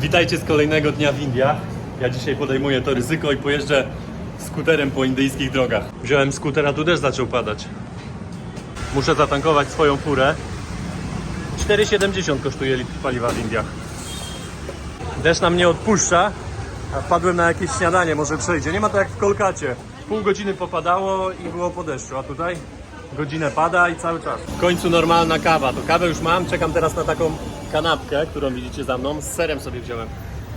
Witajcie z kolejnego dnia w Indiach. Ja dzisiaj podejmuję to ryzyko i pojeżdżę skuterem po indyjskich drogach. Wziąłem skuter, a tu też zaczął padać. Muszę zatankować swoją furę. 4,70 kosztuje litr paliwa w Indiach. Deszcz nam nie odpuszcza, a wpadłem na jakieś śniadanie, może przejdzie. Nie ma to jak w Kolkacie. Pół godziny popadało i było po deszczu, a tutaj godzinę pada i cały czas. W końcu normalna kawa. To kawę już mam, czekam teraz na taką kanapkę, którą widzicie za mną. Z serem sobie wziąłem.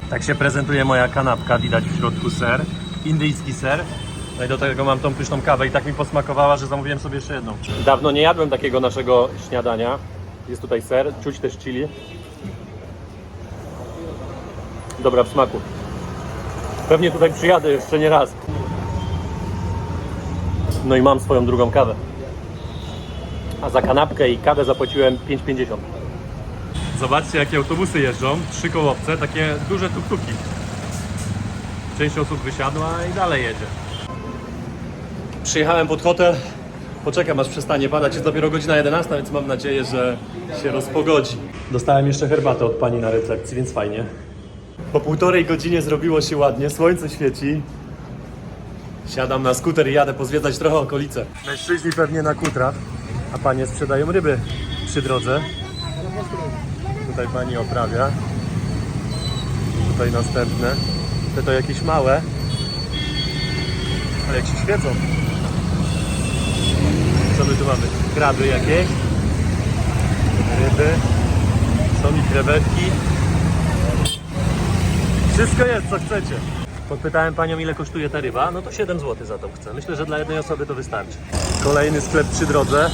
Tak się prezentuje moja kanapka, widać w środku ser. Indyjski ser. No i do tego mam tą pyszną kawę i tak mi posmakowała, że zamówiłem sobie jeszcze jedną. Dawno nie jadłem takiego naszego śniadania. Jest tutaj ser, czuć też chili. Dobra w smaku. Pewnie tutaj przyjadę jeszcze nie raz. No i mam swoją drugą kawę. A za kanapkę i kawę zapłaciłem 5,50. Zobaczcie jakie autobusy jeżdżą. Trzy kołowce, takie duże tuktuki. Część osób wysiadła i dalej jedzie. Przyjechałem pod hotel. Poczekam aż przestanie padać. Jest dopiero godzina 11, więc mam nadzieję, że się rozpogodzi. Dostałem jeszcze herbatę od pani na recepcji, więc fajnie. Po półtorej godzinie zrobiło się ładnie, słońce świeci. Siadam na skuter i jadę pozwiedzać trochę okolice. Mężczyźni pewnie na kutrach, a panie sprzedają ryby przy drodze. Tutaj pani oprawia. Tutaj następne. Te to jakieś małe, ale jak się świecą. Co my tu mamy? Kraby jakieś, ryby, są i krewetki. Wszystko jest, co chcecie. Podpytałem panią, ile kosztuje ta ryba. No to 7 zł za to chcę. Myślę, że dla jednej osoby to wystarczy. Kolejny sklep przy drodze.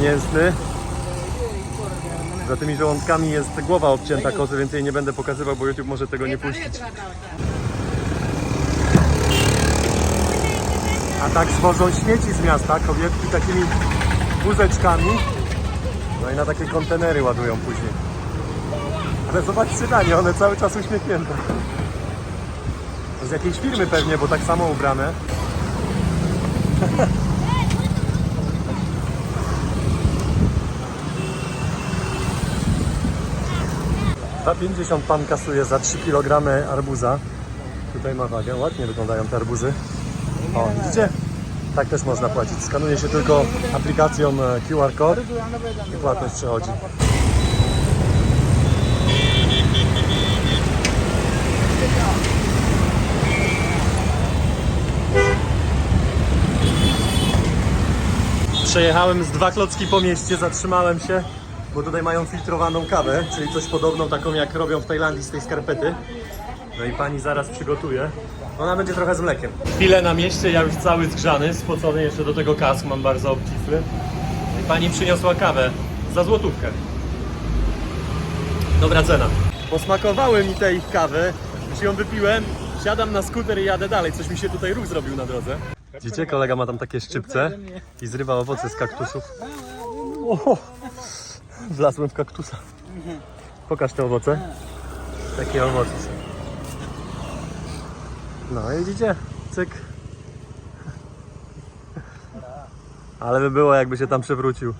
Mięsny. Za tymi żołądkami jest głowa obcięta kozy, więc jej nie będę pokazywał, bo YouTube może tego nie puścić. A tak zwożą śmieci z miasta, kobietki takimi wózeczkami. No i na takie kontenery ładują później. Ale zobaczcie na nie, one cały czas uśmiechnięte. Z jakiejś firmy pewnie, bo tak samo ubrane. Za 50 pan kasuje za 3 kg arbuza. Tutaj ma wagę, ładnie wyglądają te arbuzy. O, widzicie? Tak też można płacić. Skanuje się tylko aplikacją e, QR code i płatność przechodzi. Przejechałem z dwa klocki po mieście, zatrzymałem się, bo tutaj mają filtrowaną kawę, czyli coś podobną taką jak robią w Tajlandii z tej skarpety. No i pani zaraz przygotuje. Ona będzie trochę z mlekiem. Chwilę na mieście, ja już cały zgrzany, spocony jeszcze do tego kask, mam bardzo obcisły. I pani przyniosła kawę za złotówkę. Dobra cena. Posmakowały mi tej kawy, już ją wypiłem, siadam na skuter i jadę dalej. Coś mi się tutaj ruch zrobił na drodze. Widzicie, kolega ma tam takie szczypce i zrywa owoce z kaktusów. O, wlazłem w kaktusa. Pokaż te owoce. Takie owoce są. No i widzicie, cyk. Ale by było, jakby się tam przewrócił.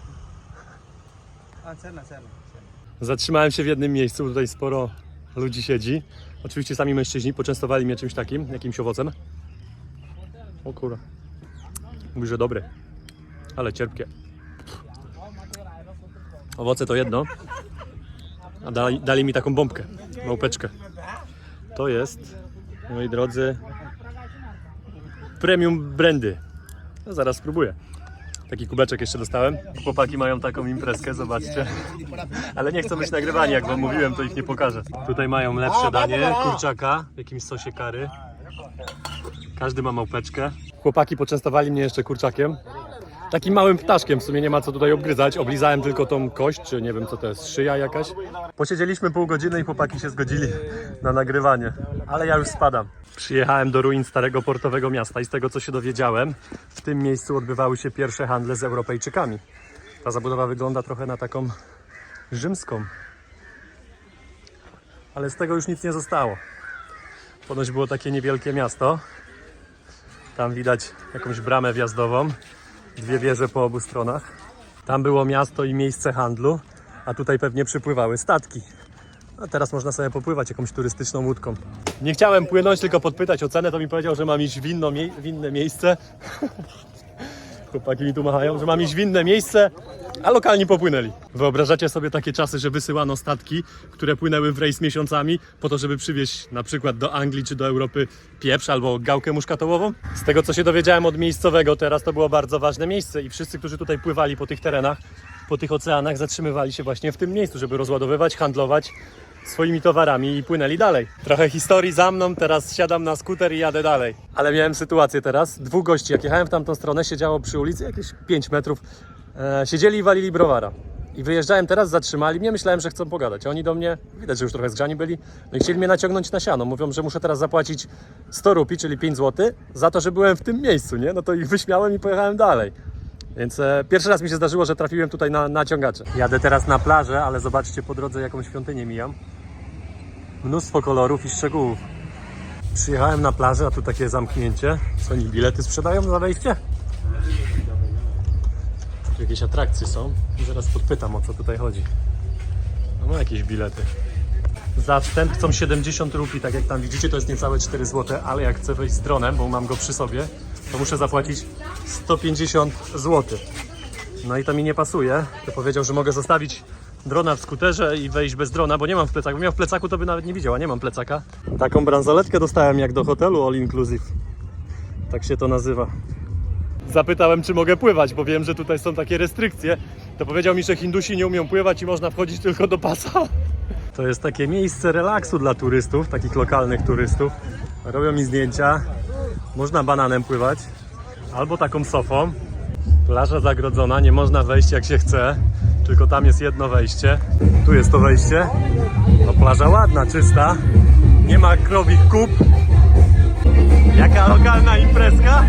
Zatrzymałem się w jednym miejscu, bo tutaj sporo ludzi siedzi. Oczywiście sami mężczyźni poczęstowali mnie czymś takim, jakimś owocem. O kurwa. Mówi, że dobre, ale cierpkie. Owoce to jedno, a dali, dali mi taką bombkę, małpeczkę. To jest, moi drodzy, premium brandy. No, zaraz spróbuję. Taki kubeczek jeszcze dostałem. Chłopaki mają taką imprezkę, zobaczcie. Ale nie chcą być nagrywani, jak wam mówiłem, to ich nie pokażę. Tutaj mają lepsze danie, kurczaka w jakimś sosie kary. Każdy ma małpeczkę. Chłopaki poczęstowali mnie jeszcze kurczakiem. Takim małym ptaszkiem, w sumie nie ma co tutaj obgryzać. Oblizałem tylko tą kość, czy nie wiem co to jest, szyja jakaś. Posiedzieliśmy pół godziny i chłopaki się zgodzili na nagrywanie. Ale ja już spadam. Przyjechałem do ruin starego portowego miasta i z tego co się dowiedziałem, w tym miejscu odbywały się pierwsze handle z Europejczykami. Ta zabudowa wygląda trochę na taką rzymską. Ale z tego już nic nie zostało. Ponoć było takie niewielkie miasto. Tam widać jakąś bramę wjazdową, dwie wieże po obu stronach. Tam było miasto i miejsce handlu, a tutaj pewnie przypływały statki. A teraz można sobie popływać jakąś turystyczną łódką. Nie chciałem płynąć, tylko podpytać o cenę, to mi powiedział, że mam iść w, inno, w inne miejsce. Chłopaki mi tu machają, że mam iść w inne miejsce, a lokalni popłynęli. Wyobrażacie sobie takie czasy, że wysyłano statki, które płynęły w rejs miesiącami, po to, żeby przywieźć na przykład do Anglii czy do Europy pieprz albo gałkę muszkatołową? Z tego, co się dowiedziałem od miejscowego teraz, to było bardzo ważne miejsce i wszyscy, którzy tutaj pływali po tych terenach, po tych oceanach, zatrzymywali się właśnie w tym miejscu, żeby rozładowywać, handlować swoimi towarami i płynęli dalej. Trochę historii za mną, teraz siadam na skuter i jadę dalej. Ale miałem sytuację teraz, dwóch gości, jak jechałem w tamtą stronę, siedziało przy ulicy jakieś 5 metrów, e, siedzieli i walili browara. I wyjeżdżałem teraz, zatrzymali mnie, myślałem, że chcą pogadać. Oni do mnie, widać, że już trochę zgrzani byli, no i chcieli mnie naciągnąć na siano. Mówią, że muszę teraz zapłacić 100 rupi, czyli 5 zł, za to, że byłem w tym miejscu, nie? No to ich wyśmiałem i pojechałem dalej. Więc e, pierwszy raz mi się zdarzyło, że trafiłem tutaj na naciągacze. Jadę teraz na plażę, ale zobaczcie po drodze jaką świątynię mijam. Mnóstwo kolorów i szczegółów. Przyjechałem na plażę, a tu takie zamknięcie. Co oni bilety sprzedają za wejście? Tu jakieś atrakcje są. Zaraz podpytam o co tutaj chodzi. No ma jakieś bilety. Za wstęp chcą 70 rupii, tak jak tam widzicie, to jest niecałe 4 zł, ale jak chcę wejść z dronem, bo mam go przy sobie, to muszę zapłacić 150 zł. No i to mi nie pasuje. To powiedział, że mogę zostawić drona w skuterze i wejść bez drona, bo nie mam w plecaku. Miał w plecaku, to by nawet nie widział, a nie mam plecaka. Taką bransoletkę dostałem jak do hotelu All Inclusive. Tak się to nazywa. Zapytałem, czy mogę pływać, bo wiem, że tutaj są takie restrykcje. To powiedział mi, że Hindusi nie umią pływać i można wchodzić tylko do pasa. To jest takie miejsce relaksu dla turystów, takich lokalnych turystów. Robią mi zdjęcia. Można bananem pływać, albo taką sofą. Plaża zagrodzona, nie można wejść jak się chce, tylko tam jest jedno wejście. Tu jest to wejście. No plaża ładna, czysta. Nie ma krowich kup. Jaka lokalna imprezka?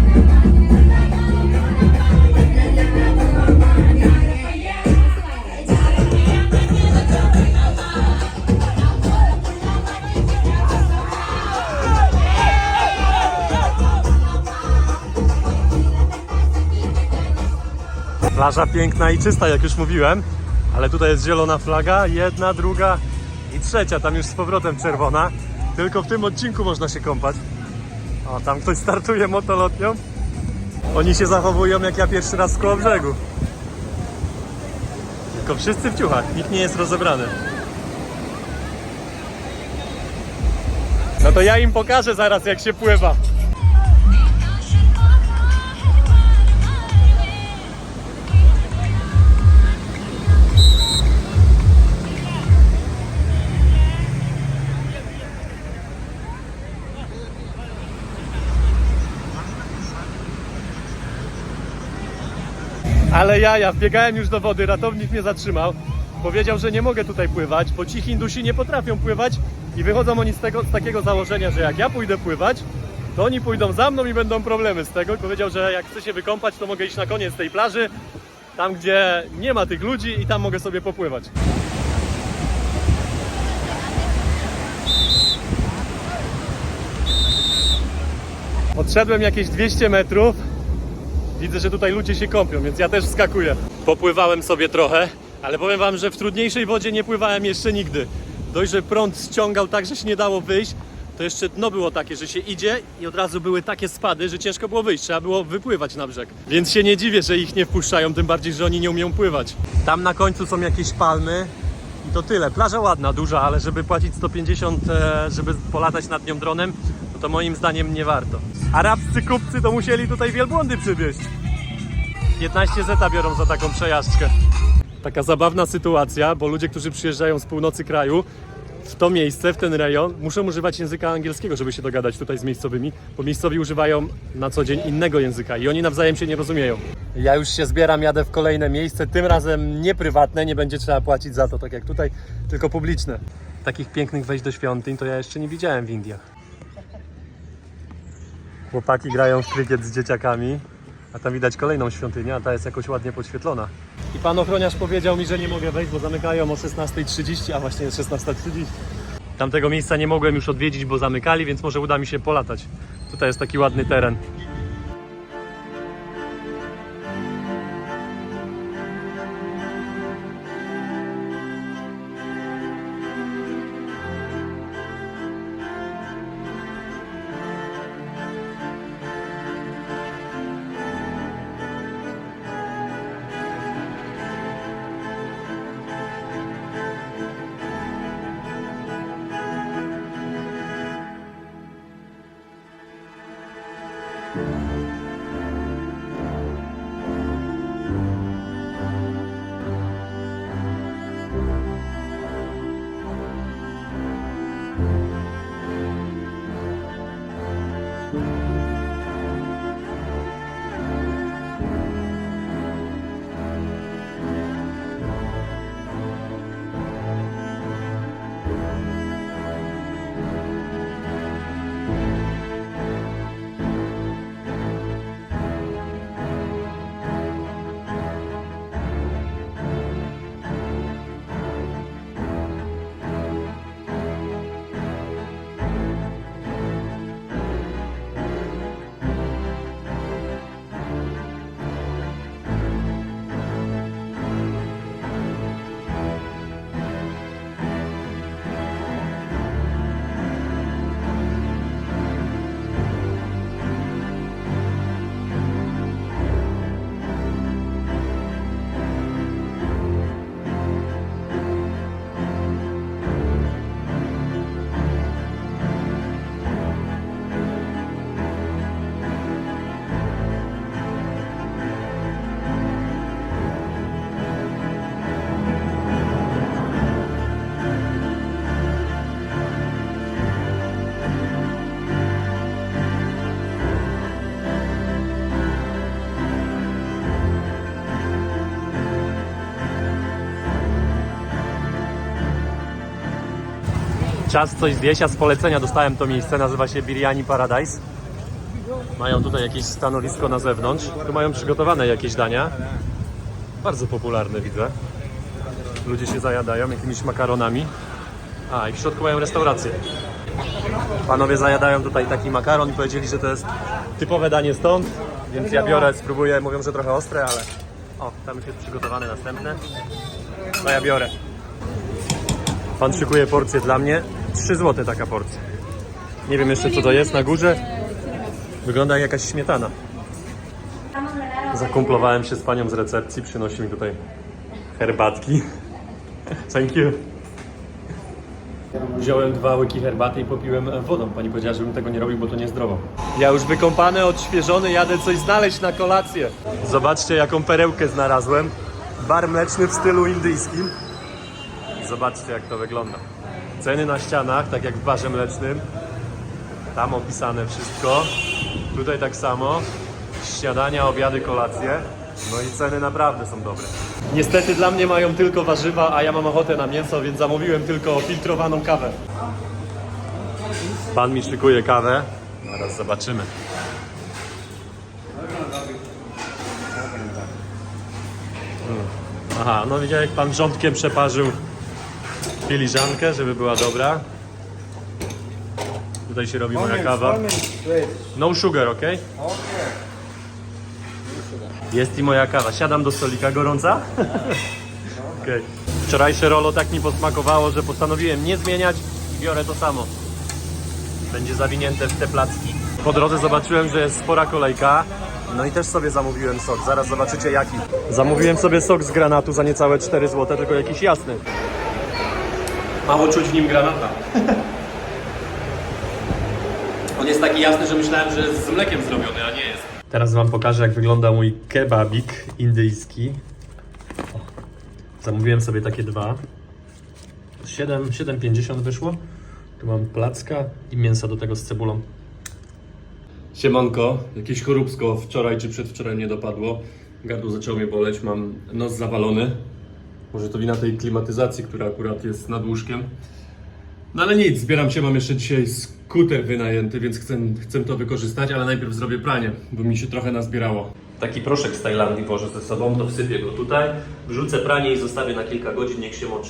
Plaża piękna i czysta, jak już mówiłem, ale tutaj jest zielona flaga, jedna, druga i trzecia, tam już z powrotem czerwona. Tylko w tym odcinku można się kąpać. O, tam ktoś startuje motolotnią. Oni się zachowują jak ja pierwszy raz koło brzegu. Tylko wszyscy w ciuchach, nikt nie jest rozebrany. No to ja im pokażę zaraz jak się pływa. Ale ja, ja wbiegałem już do wody, ratownik mnie zatrzymał. Powiedział, że nie mogę tutaj pływać, bo ci Hindusi nie potrafią pływać i wychodzą oni z, tego, z takiego założenia, że jak ja pójdę pływać, to oni pójdą za mną i będą problemy z tego. Powiedział, że jak chcę się wykąpać, to mogę iść na koniec tej plaży, tam gdzie nie ma tych ludzi i tam mogę sobie popływać. Odszedłem jakieś 200 metrów. Widzę, że tutaj ludzie się kąpią, więc ja też wskakuję. Popływałem sobie trochę, ale powiem wam, że w trudniejszej wodzie nie pływałem jeszcze nigdy. Dość, że prąd ściągał tak, że się nie dało wyjść, to jeszcze dno było takie, że się idzie i od razu były takie spady, że ciężko było wyjść, trzeba było wypływać na brzeg. Więc się nie dziwię, że ich nie wpuszczają, tym bardziej, że oni nie umieją pływać. Tam na końcu są jakieś palmy i to tyle. Plaża ładna, duża, ale żeby płacić 150, e, żeby polatać nad nią dronem, to moim zdaniem nie warto. Arabscy kupcy to musieli tutaj wielbłądy przywieźć. 15 zeta biorą za taką przejażdżkę. Taka zabawna sytuacja, bo ludzie, którzy przyjeżdżają z północy kraju, w to miejsce, w ten rejon, muszą używać języka angielskiego, żeby się dogadać tutaj z miejscowymi, bo miejscowi używają na co dzień innego języka i oni nawzajem się nie rozumieją. Ja już się zbieram, jadę w kolejne miejsce, tym razem nie prywatne, nie będzie trzeba płacić za to, tak jak tutaj, tylko publiczne. Takich pięknych wejść do świątyń to ja jeszcze nie widziałem w Indiach. Chłopaki grają w krykiet z dzieciakami, a tam widać kolejną świątynię, a ta jest jakoś ładnie podświetlona. I pan ochroniarz powiedział mi, że nie mogę wejść, bo zamykają o 16.30, a właśnie jest 16.30. Tamtego miejsca nie mogłem już odwiedzić, bo zamykali, więc może uda mi się polatać. Tutaj jest taki ładny teren. Czas coś zjeść, a z polecenia dostałem to miejsce, nazywa się Biryani Paradise. Mają tutaj jakieś stanowisko na zewnątrz. Tu mają przygotowane jakieś dania. Bardzo popularne widzę. Ludzie się zajadają jakimiś makaronami. A, i w środku mają restaurację. Panowie zajadają tutaj taki makaron i powiedzieli, że to jest typowe danie stąd, więc ja biorę, spróbuję. Mówią, że trochę ostre, ale... O, tam już jest przygotowane następne. No ja biorę. Pan szykuje porcję dla mnie. 3 zł taka porcja. Nie wiem jeszcze co to jest na górze. Wygląda jak jakaś śmietana. Zakumplowałem się z panią z recepcji, przynosi mi tutaj herbatki. Thank you. Wziąłem dwa łyki herbaty i popiłem wodą. Pani powiedziała, żebym tego nie robił, bo to niezdrowo. Ja już wykąpany, odświeżony, jadę coś znaleźć na kolację. Zobaczcie, jaką perełkę znalazłem. Bar mleczny w stylu indyjskim. Zobaczcie, jak to wygląda. Ceny na ścianach, tak jak w barze mlecznym. Tam opisane wszystko. Tutaj tak samo. Śniadania, obiady, kolacje. No i ceny naprawdę są dobre. Niestety dla mnie mają tylko warzywa, a ja mam ochotę na mięso, więc zamówiłem tylko filtrowaną kawę. Pan mi szykuje kawę. Zaraz zobaczymy. Mm. Aha, no widziałem jak pan rządkiem przeparzył filiżankę, żeby była dobra. Tutaj się robi moja kawa. No sugar, ok? Jest i moja kawa. Siadam do stolika gorąca. Okej. Wczorajsze rolo tak mi posmakowało, że postanowiłem nie zmieniać i biorę to samo. Będzie zawinięte w te placki. Po drodze zobaczyłem, że jest spora kolejka. No i też sobie zamówiłem sok. Zaraz zobaczycie jaki. Zamówiłem sobie sok z granatu za niecałe 4 zł, tylko jakiś jasny. Mało czuć w nim granata. On jest taki jasny, że myślałem, że jest z mlekiem zrobiony, a nie jest. Teraz wam pokażę, jak wygląda mój kebabik indyjski. O, Zamówiłem sobie takie dwa. 7, 7,50 wyszło. Tu mam placka i mięsa do tego z cebulą. Siemanko, jakieś choróbsko wczoraj czy przedwczoraj mnie dopadło. Gardło zaczęło mnie boleć, mam nos zawalony. Może to wina tej klimatyzacji, która akurat jest nad łóżkiem. No ale nic, zbieram się, mam jeszcze dzisiaj skuter wynajęty, więc chcę, chcę to wykorzystać, ale najpierw zrobię pranie, bo mi się trochę nazbierało. Taki proszek z Tajlandii włożę ze sobą, to wsypię go tutaj, wrzucę pranie i zostawię na kilka godzin, niech się moczy.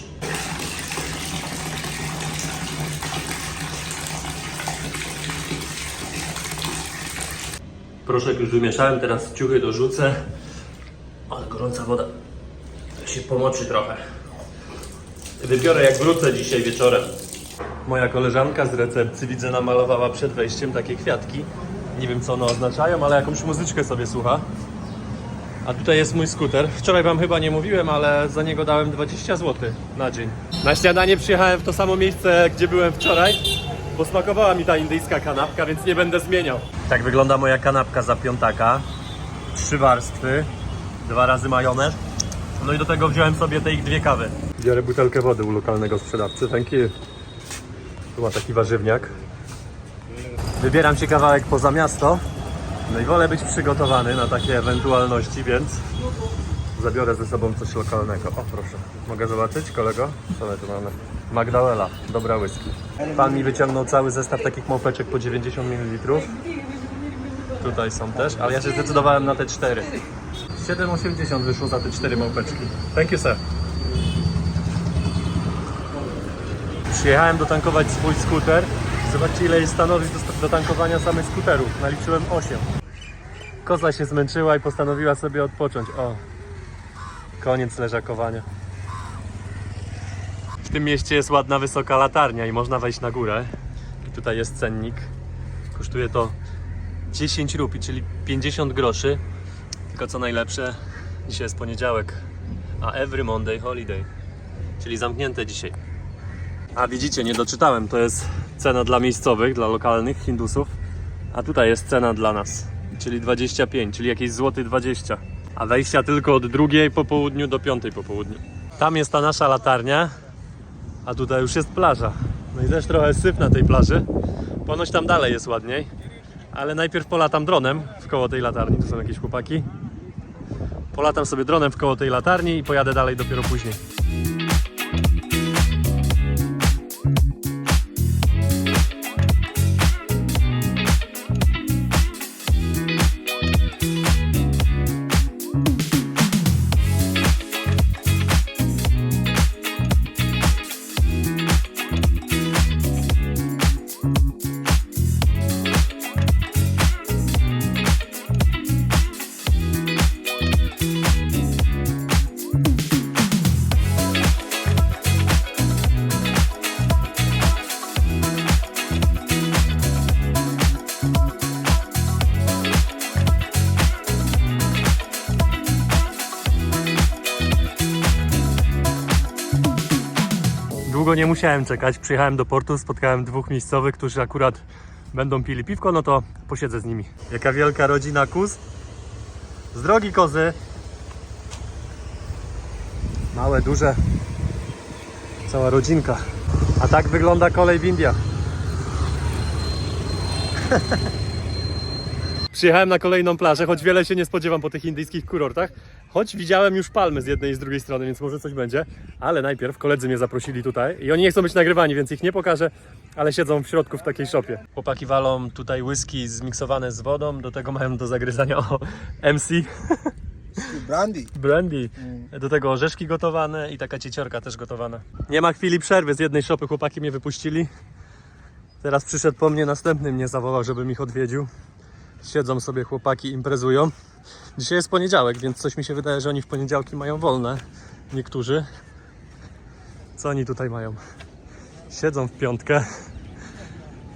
Proszek już wymieszałem, teraz ciuchy dorzucę. Ale gorąca woda. Się pomoczy trochę. Wybiorę jak wrócę dzisiaj wieczorem. Moja koleżanka z recepcji widzę namalowała przed wejściem takie kwiatki. Nie wiem co one oznaczają, ale jakąś muzyczkę sobie słucha. A tutaj jest mój skuter. Wczoraj wam chyba nie mówiłem, ale za niego dałem 20 zł na dzień. Na śniadanie przyjechałem w to samo miejsce, gdzie byłem wczoraj. Posmakowała mi ta indyjska kanapka, więc nie będę zmieniał. Tak wygląda moja kanapka za piątaka. Trzy warstwy, dwa razy majonez. No i do tego wziąłem sobie te ich dwie kawy. Biorę butelkę wody u lokalnego sprzedawcy. Thank you. Tu ma taki warzywniak. Wybieram się kawałek poza miasto. No i wolę być przygotowany na takie ewentualności, więc zabiorę ze sobą coś lokalnego. O proszę, mogę zobaczyć kolego? Co my tu mamy? Magdalena, dobra whisky. Pan mi wyciągnął cały zestaw takich małpeczek po 90 ml. Tutaj są też, ale ja się zdecydowałem na te cztery. 7,80 wyszło za te cztery małpeczki. Thank you sir. Przyjechałem dotankować swój skuter. Zobaczcie ile jest stanowisk do, tankowania samych skuterów. Naliczyłem 8. Koza się zmęczyła i postanowiła sobie odpocząć. O, koniec leżakowania. W tym mieście jest ładna wysoka latarnia i można wejść na górę. I tutaj jest cennik. Kosztuje to 10 rupii, czyli 50 groszy. Tylko co najlepsze, dzisiaj jest poniedziałek, a every Monday holiday, czyli zamknięte dzisiaj. A widzicie, nie doczytałem, to jest cena dla miejscowych, dla lokalnych Hindusów, a tutaj jest cena dla nas, czyli 25, czyli jakieś złoty 20. A wejścia tylko od drugiej po południu do piątej po południu. Tam jest ta nasza latarnia, a tutaj już jest plaża. No i też trochę syf na tej plaży. Ponoć tam dalej jest ładniej, ale najpierw polatam dronem w koło tej latarni, tu są jakieś chłopaki. Polatam sobie dronem w koło tej latarni i pojadę dalej dopiero później. Długo nie musiałem czekać. Przyjechałem do portu, spotkałem dwóch miejscowych, którzy akurat będą pili piwko, no to posiedzę z nimi. Jaka wielka rodzina kus. Z drogi kozy. Małe, duże. Cała rodzinka. A tak wygląda kolej w Indiach. Przyjechałem na kolejną plażę, choć wiele się nie spodziewam po tych indyjskich kurortach. Choć widziałem już palmy z jednej i z drugiej strony, więc może coś będzie. Ale najpierw koledzy mnie zaprosili tutaj i oni nie chcą być nagrywani, więc ich nie pokażę, ale siedzą w środku w takiej szopie. Chłopaki walą tutaj whisky zmiksowane z wodą, do tego mają do zagryzania o MC, Brandy. brandy, do tego orzeszki gotowane i taka cieciorka też gotowana. Nie ma chwili przerwy, z jednej szopy chłopaki mnie wypuścili. Teraz przyszedł po mnie następny, mnie zawołał, żebym ich odwiedził. Siedzą sobie chłopaki, imprezują. Dzisiaj jest poniedziałek, więc coś mi się wydaje, że oni w poniedziałki mają wolne. Niektórzy. Co oni tutaj mają? Siedzą w piątkę.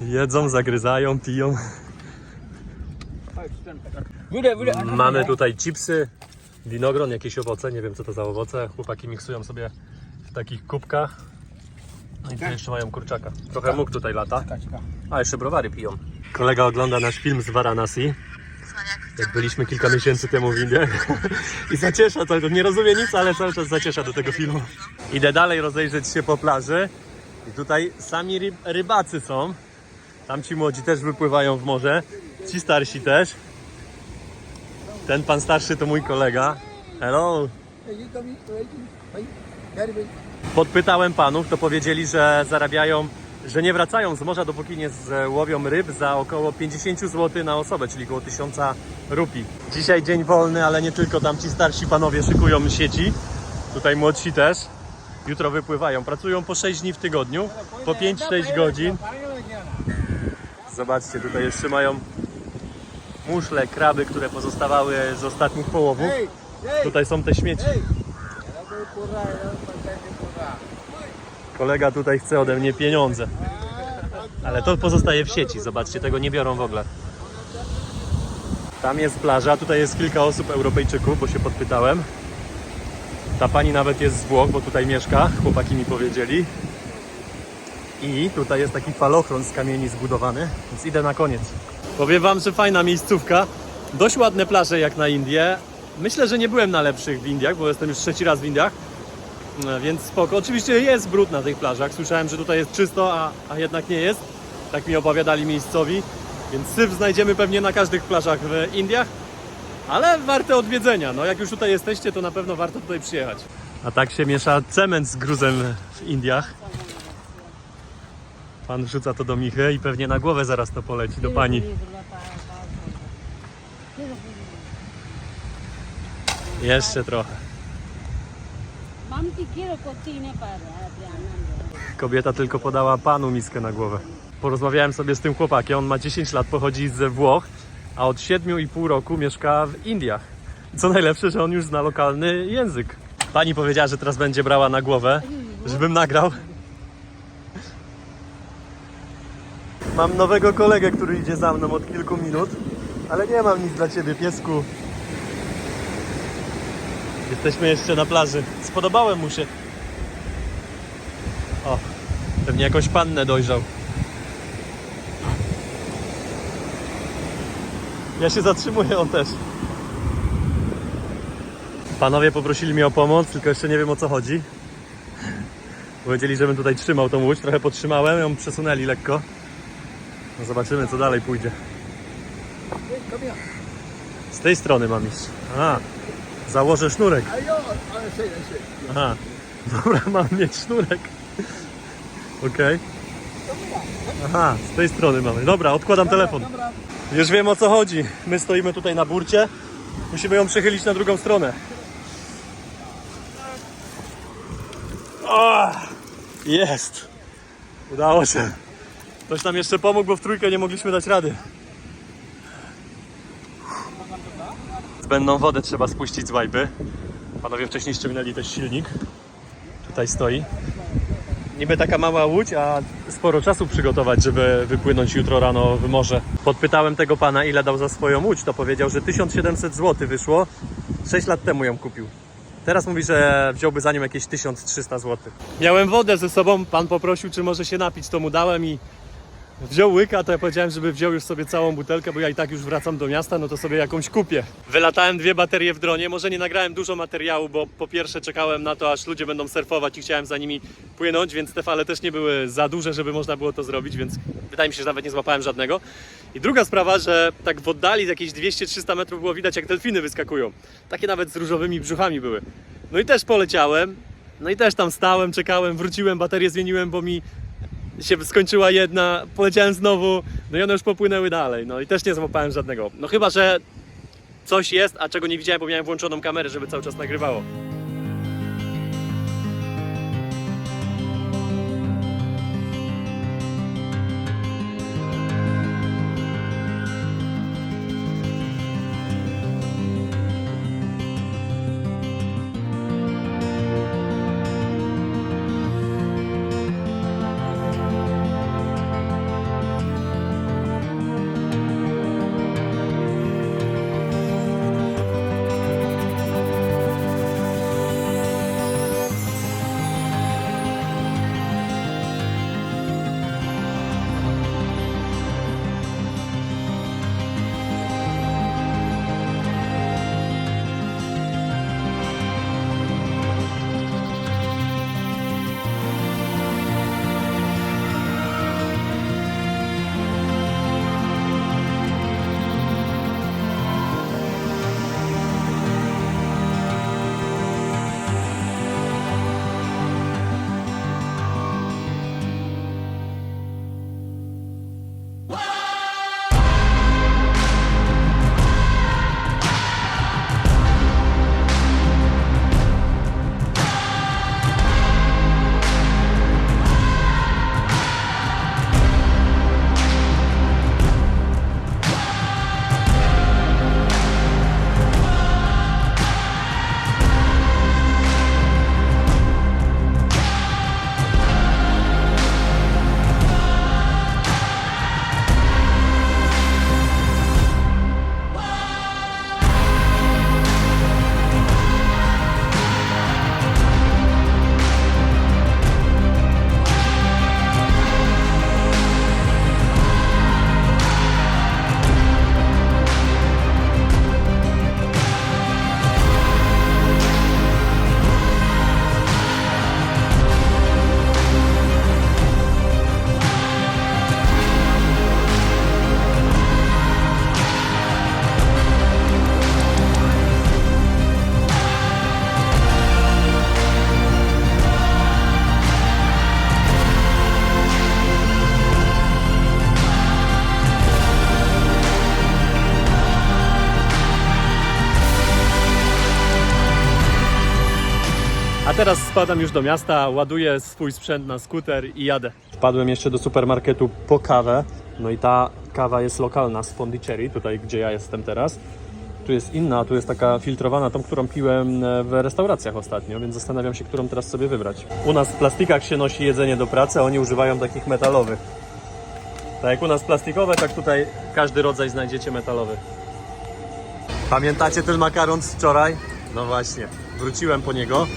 Jedzą, zagryzają, piją. Mamy tutaj chipsy, winogron, jakieś owoce, nie wiem co to za owoce. Chłopaki miksują sobie w takich kubkach. No i tu jeszcze mają kurczaka. Trochę mógł tutaj lata. A jeszcze browary piją. Kolega ogląda nasz film z Varanasi. Jak byliśmy kilka miesięcy temu w Indiach. I zaciesza to, nie rozumie nic, ale cały czas zaciesza do tego filmu. Idę dalej rozejrzeć się po plaży. I tutaj sami ryb, rybacy są. Tam ci młodzi też wypływają w morze. Ci starsi też. Ten pan starszy to mój kolega. Hello. Podpytałem panów, to powiedzieli, że zarabiają, że nie wracają z morza, dopóki nie złowią ryb za około 50 zł na osobę, czyli około 1000 rupii. Dzisiaj dzień wolny, ale nie tylko tam ci starsi panowie szykują sieci. Tutaj młodsi też. Jutro wypływają. Pracują po 6 dni w tygodniu, po 5-6 godzin. Zobaczcie, tutaj jeszcze mają muszle, kraby, które pozostawały z ostatnich połowów. Tutaj są te śmieci. Kolega tutaj chce ode mnie pieniądze. Ale to pozostaje w sieci, zobaczcie, tego nie biorą w ogóle. Tam jest plaża, tutaj jest kilka osób Europejczyków, bo się podpytałem. Ta pani nawet jest z Włoch, bo tutaj mieszka, chłopaki mi powiedzieli. I tutaj jest taki falochron z kamieni zbudowany, więc idę na koniec. Powiem wam, że fajna miejscówka. Dość ładne plaże jak na Indie. Myślę, że nie byłem na lepszych w Indiach, bo jestem już trzeci raz w Indiach. No, Więc spoko. Oczywiście jest brud na tych plażach. Słyszałem, że tutaj jest czysto, a, a jednak nie jest. Tak mi opowiadali miejscowi. Więc syf znajdziemy pewnie na każdych plażach w Indiach. Ale warte odwiedzenia. No jak już tutaj jesteście, to na pewno warto tutaj przyjechać. A tak się miesza cement z gruzem w Indiach. Pan wrzuca to do michy i pewnie na głowę zaraz to poleci do pani. Jeszcze trochę. Kobieta tylko podała panu miskę na głowę. Porozmawiałem sobie z tym chłopakiem, on ma 10 lat, pochodzi ze Włoch, a od 7,5 roku mieszka w Indiach. Co najlepsze, że on już zna lokalny język. Pani powiedziała, że teraz będzie brała na głowę, żebym nagrał. Mam nowego kolegę, który idzie za mną od kilku minut, ale nie mam nic dla ciebie, piesku. Jesteśmy jeszcze na plaży. Spodobałem mu się. O, pewnie jakąś pannę dojrzał. Ja się zatrzymuję, on też. Panowie poprosili mnie o pomoc, tylko jeszcze nie wiem o co chodzi. Powiedzieli, żebym tutaj trzymał tą łódź, trochę podtrzymałem, ją przesunęli lekko. No zobaczymy, co dalej pójdzie. Z tej strony mam. A, założę sznurek. Aha, dobra, mam mieć sznurek. Okej. Aha, z tej strony mamy. Dobra, odkładam telefon. Już wiem o co chodzi. My stoimy tutaj na burcie. Musimy ją przechylić na drugą stronę. O, jest! Udało się. Ktoś nam jeszcze pomógł, bo w trójkę nie mogliśmy dać rady. Zbędną wodę trzeba spuścić z łajby. Panowie wcześniej ściągnęli też silnik. Tutaj stoi. Niby taka mała łódź, a sporo czasu przygotować, żeby wypłynąć jutro rano w morze. Podpytałem tego pana, ile dał za swoją łódź. To powiedział, że 1700 zł wyszło. 6 lat temu ją kupił. Teraz mówi, że wziąłby za nią jakieś 1300 zł. Miałem wodę ze sobą, pan poprosił, czy może się napić, to mu dałem i wziął łyka, to ja powiedziałem, żeby wziął już sobie całą butelkę, bo ja i tak już wracam do miasta, no to sobie jakąś kupię. Wylatałem dwie baterie w dronie, może nie nagrałem dużo materiału, bo po pierwsze czekałem na to, aż ludzie będą surfować i chciałem za nimi płynąć, więc te fale też nie były za duże, żeby można było to zrobić, więc wydaje mi się, że nawet nie złapałem żadnego. I druga sprawa, że tak w oddali jakieś 200-300 metrów było widać, jak delfiny wyskakują. Takie nawet z różowymi brzuchami były. No i też poleciałem, no i też tam stałem, czekałem, wróciłem, baterię zmieniłem, bo mi się skończyła jedna, poleciałem znowu, no i one już popłynęły dalej, no i też nie złapałem żadnego. No chyba, że coś jest, a czego nie widziałem, bo miałem włączoną kamerę, żeby cały czas nagrywało. Teraz spadam już do miasta, ładuję swój sprzęt na skuter i jadę. Wpadłem jeszcze do supermarketu po kawę. No i ta kawa jest lokalna z Pondicherry, tutaj gdzie ja jestem teraz. Tu jest inna, tu jest taka filtrowana, tą, którą piłem e, w restauracjach ostatnio, więc zastanawiam się, którą teraz sobie wybrać. U nas w plastikach się nosi jedzenie do pracy, a oni używają takich metalowych. Tak jak u nas plastikowe, tak tutaj każdy rodzaj znajdziecie metalowy. Pamiętacie ten makaron z wczoraj? No właśnie, wróciłem po niego.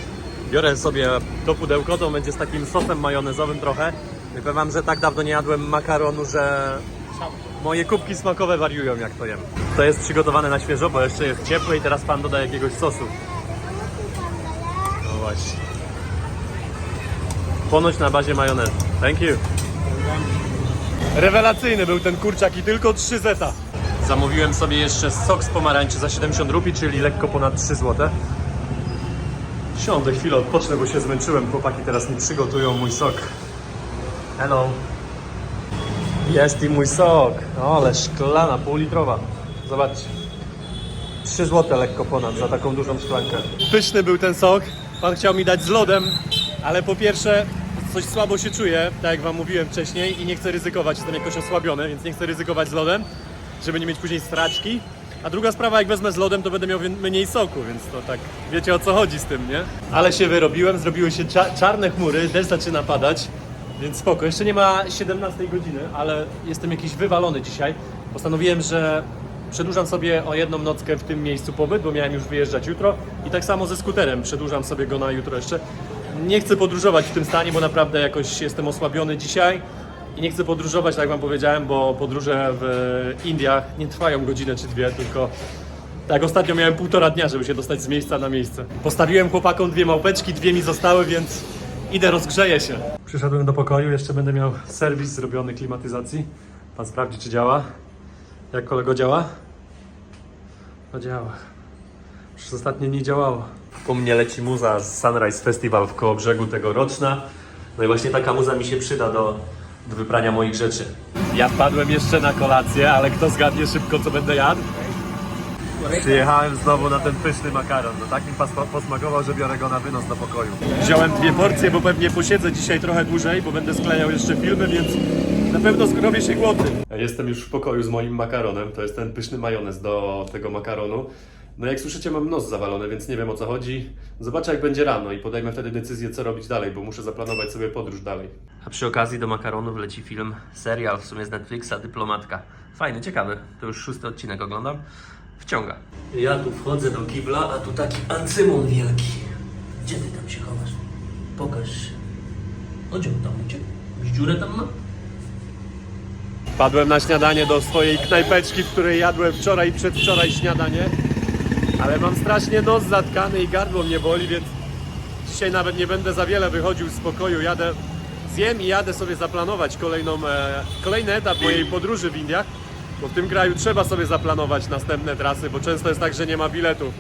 Biorę sobie to pudełko, to będzie z takim sosem majonezowym trochę. I powiem wam, że tak dawno nie jadłem makaronu, że moje kubki smakowe wariują jak to jem. To jest przygotowane na świeżo, bo jeszcze jest ciepłe i teraz pan doda jakiegoś sosu. No właśnie. Ponoć na bazie majonezu. Thank you. Rewelacyjny był ten kurczak i tylko 3 zeta. Zamówiłem sobie jeszcze sok z pomarańczy za 70 rupii, czyli lekko ponad 3 zł. Siądę chwilę, odpocznę, bo się zmęczyłem. Chłopaki teraz mi przygotują mój sok. Hello. Jest i mój sok. Ale szklana, półlitrowa. Zobaczcie. 3 zł lekko ponad za taką dużą szklankę. Pyszny był ten sok. Pan chciał mi dać z lodem, ale po pierwsze coś słabo się czuję, tak jak wam mówiłem wcześniej i nie chcę ryzykować, jestem jakoś osłabiony, więc nie chcę ryzykować z lodem, żeby nie mieć później straczki. A druga sprawa, jak wezmę z lodem, to będę miał mniej soku, więc to tak wiecie o co chodzi z tym, nie? Ale się wyrobiłem, zrobiły się cza- czarne chmury, deszcz zaczyna padać, więc spoko. Jeszcze nie ma 17 godziny, ale jestem jakiś wywalony dzisiaj. Postanowiłem, że Przedłużam sobie o jedną nockę w tym miejscu pobyt, bo miałem już wyjeżdżać jutro. I tak samo ze skuterem, przedłużam sobie go na jutro jeszcze. Nie chcę podróżować w tym stanie, bo naprawdę jakoś jestem osłabiony dzisiaj. I nie chcę podróżować, tak jak Wam powiedziałem, bo podróże w Indiach nie trwają godzinę czy dwie, tylko tak, ostatnio miałem półtora dnia, żeby się dostać z miejsca na miejsce. Postawiłem chłopakom dwie małpeczki, dwie mi zostały, więc idę, rozgrzeję się. Przyszedłem do pokoju, jeszcze będę miał serwis zrobiony klimatyzacji. Pan sprawdzi, czy działa. Jak kolego działa? No działa. Przez ostatnie nie działało. Po mnie leci muza z Sunrise Festival w Kołobrzegu tegoroczna. No i właśnie taka muza mi się przyda do, do wyprania moich rzeczy. Ja wpadłem jeszcze na kolację, ale kto zgadnie szybko, co będę jadł? Przyjechałem znowu na ten pyszny makaron. No tak mi pas- posmakował, że biorę go na wynos do pokoju. Wziąłem dwie porcje, bo pewnie posiedzę dzisiaj trochę dłużej, bo będę sklejał jeszcze filmy, więc na pewno skrobię się głodny. Jestem już w pokoju z moim makaronem. To jest ten pyszny majonez do tego makaronu. No jak słyszycie, mam nos zawalony, więc nie wiem o co chodzi. Zobaczę jak będzie rano i podejmę wtedy decyzję, co robić dalej, bo muszę zaplanować sobie podróż dalej. A przy okazji do makaronu wleci film, serial w sumie z Netflixa, Dyplomatka. Fajny, ciekawy. To już szósty odcinek oglądam. Wciąga. Ja tu wchodzę do kibla, a tu taki ancymon wielki. Gdzie ty tam się chowasz? Pokaż się. Gdzie on tam uciekł? Dziurę tam ma? Padłem na śniadanie do swojej knajpeczki, w której jadłem wczoraj i przedwczoraj śniadanie. Ale mam strasznie nos zatkany i gardło mnie boli, więc dzisiaj nawet nie będę za wiele wychodził z pokoju. Jadę, zjem i jadę sobie zaplanować kolejną, e, kolejny etap mojej podróży w Indiach. Bo w tym kraju trzeba sobie zaplanować następne trasy, bo często jest tak, że nie ma biletów.